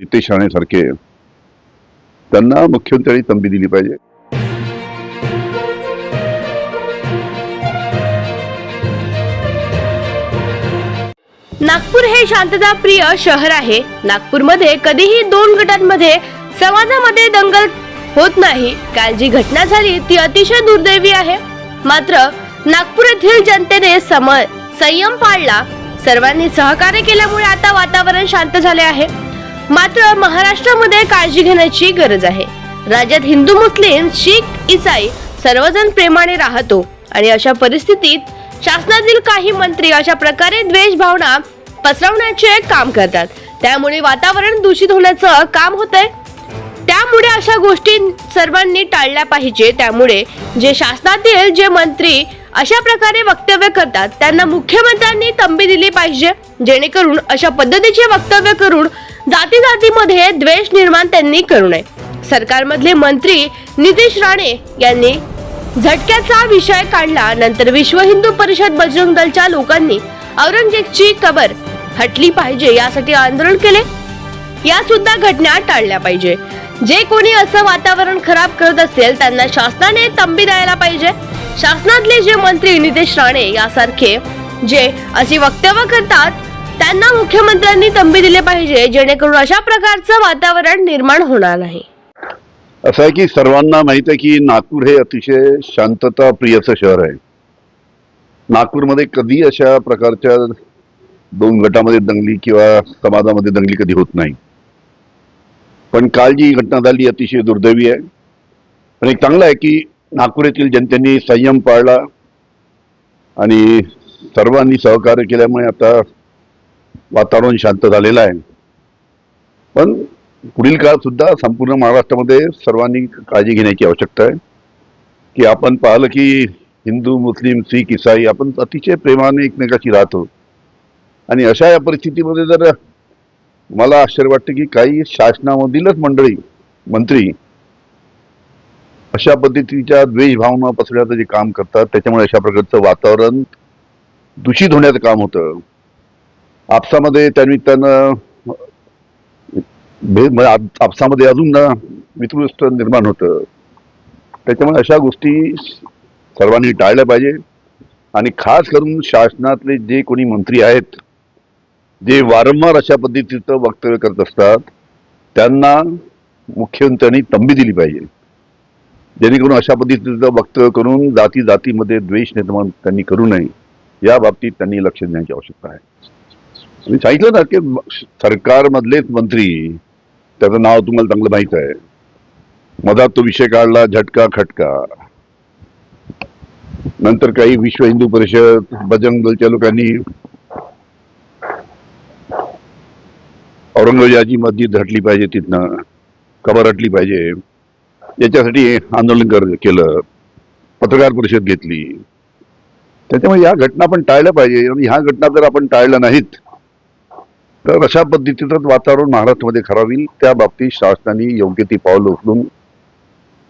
नितेश राणेसारखे त्यांना मुख्यमंत्र्यांनी तंबी दिली पाहिजे. नागपूर हे शांतताप्रिय शहर आहे. नागपूरमध्ये कधीही दोन गटांमध्ये समाजामध्ये दंगल होत नाही. काल जी घटना झाली ती अतिशय दुर्दैवी आहे. मात्र नागपूर येथील जनतेने सम संयम पाळला. सर्वांनी सहकार्य केल्यामुळे आता वातावरण शांत झाले आहे. मात्र महाराष्ट्रामध्ये काळजी घेण्याची गरज आहे. राज्यात हिंदू मुस्लिम शीख इसाई सर्वजण प्रेमाने राहतो आणि अशा परिस्थितीत शासनातील काही मंत्री अशा प्रकारे द्वेष भावना पसरवण्याचे काम करतात. त्यामुळे वातावरण दूषित होण्याचं काम होतंय. त्यामुळे अशा गोष्टी सर्वांनी टाळल्या पाहिजे. त्यामुळे जे शासनातील जे मंत्री अशा प्रकारे वक्तव्य करतात त्यांना मुख्यमंत्र्यांनी तंबी दिली पाहिजे. जेणेकरून अशा पद्धतीचे वक्तव्य करून जाती जातीमध्ये द्वेष निर्माण त्यांनी करू नये. सरकारमधले मंत्री नितीश राणे यांनी झटक्याचा विषय काढला. नंतर विश्व हिंदू परिषद बजरंग दलच्या लोकांनी औरंगजेबची कबर हटली पाहिजे यासाठी आंदोलन केले. या सुद्धा घटना टाळल्या पाहिजे. जे कोणी असं वातावरण खराब करत असेल त्यांना शासनाने तंबी द्यायला पाहिजे. शासनातले जे मंत्री नितेश राणे यासारखे जे अशी वक्तव्य करतात त्यांना मुख्यमंत्र्यांनी तंबी दिले पाहिजे जेणेकरून अशा प्रकारचं वातावरण निर्माण होणार नाही. असं आहे की सर्वांना माहीत आहे की नागपूर हे अतिशय शांतता प्रियचं शहर आहे. नागपूरमध्ये कधी अशा प्रकारच्या दोन गटामध्ये दंगली किंवा समाजामध्ये दंगली कधी होत नाही. पण काल जी घटना झाली अतिशय दुर्दैवी आहे. पण एक चांगलं आहे की नागपूर येथील जनतेने संयम पाळला आणि सर्वांनी सहकार्य केल्यामुळे आता वातावरण शांत झालेलं आहे. पण पुढील काळात सुद्धा संपूर्ण महाराष्ट्रामध्ये सर्वांनी काळजी घेण्याची आवश्यकता आहे. की आपण पाहिलं की हिंदू मुस्लिम शीख इसाई आपण अतिशय प्रेमाने एकमेकाशी राहतो. आणि अशा या परिस्थितीमध्ये जर मला आश्चर्य वाटतं की काही शासनामधीलच मंडळी मंत्री अशा पद्धतीच्या द्वेषभावना पसरण्याचं जे काम करतात त्याच्यामुळे अशा प्रकारचं वातावरण दूषित होण्याचं काम होतं. आपसामध्ये त्यानिमित्तानं भेद म्हणजे आपसामध्ये अजून ना मित्रदृष्ट निर्माण होतं. त्याच्यामुळे अशा गोष्टी सर्वांनी टाळल्या पाहिजे. आणि खास करून शासनातले जे कोणी मंत्री आहेत जे वारंवार अशा पद्धतीचं वक्तव्य करत असतात त्यांना मुख्यमंत्र्यांनी तंबी दिली पाहिजे. जेणेकरून अशा पद्धतीचं वक्तव्य करून जाती जातीमध्ये द्वेष निर्माण त्यांनी करू नये. या बाबतीत त्यांनी लक्ष देण्याची आवश्यकता आहे. मी सांगितलं ना की म- सरकारमधलेच मंत्री त्याचं नाव तुम्हाला चांगलं माहीत आहे. मधात तो विषय काढला झटका खटका. नंतर काही विश्व हिंदू परिषद बजरंग दलच्या लोकांनी औरंगजेबाची मस्जिद हटली पाहिजे तिथनं कबर हटली पाहिजे. याच्यासाठी आंदोलन कर केलं पत्रकार परिषद घेतली. त्याच्यामुळे या घटना आपण टाळल्या पाहिजे. आणि ह्या घटना जर आपण टाळल्या नाहीत तर अशा पद्धतीतच वातावरण महाराष्ट्रामध्ये खराब होईल. त्या बाबतीत शासनाने योग्य ती पावलं उचलून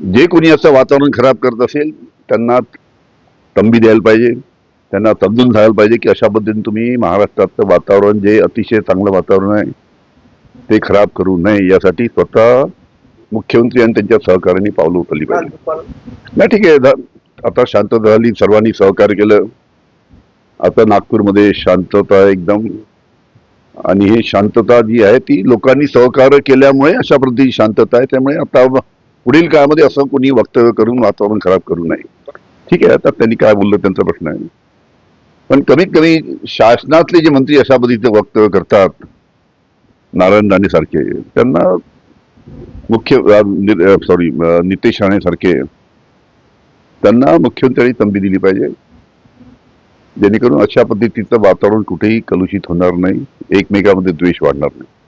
जे कोणी असं वातावरण खराब करत असेल त्यांना तंबी द्यायला पाहिजे. त्यांना समजून सांगायला पाहिजे की अशा पद्धतीने तुम्ही महाराष्ट्रातलं वातावरण जे अतिशय चांगलं वातावरण आहे ते खराब करू नये. यासाठी स्वतः मुख्यमंत्री आणि त्यांच्या सहकार्याने पावलं उचलली पाहिजे. नाही ठीक आहे. आता शांतता झाली सर्वांनी सहकार्य केलं. आता नागपूरमध्ये शांतता एकदम आणि हे शांतता जी आहे ती लोकांनी सहकार्य केल्यामुळे अशा पद्धतीची शांतता आहे. त्यामुळे आता पुढील काळामध्ये असं कोणी वक्तव्य करून वातावरण खराब करू नये. ठीक आहे आता त्यांनी काय बोललं त्यांचा प्रश्न आहे. पण कमीत कमी शासनातले जे मंत्री अशा पद्धतीचे वक्तव्य करतात नारायण राणे सारखे त्यांना मुख्य सॉरी नितेश राणे सारखे त्यांना मुख्यमंत्र्यांनी तंबी दिली पाहिजे. जेणेकरून अशा पद्धतीचं वातावरण कुठेही कलुषित होणार नाही. एकमेकामध्ये द्वेष वाढणार नाही.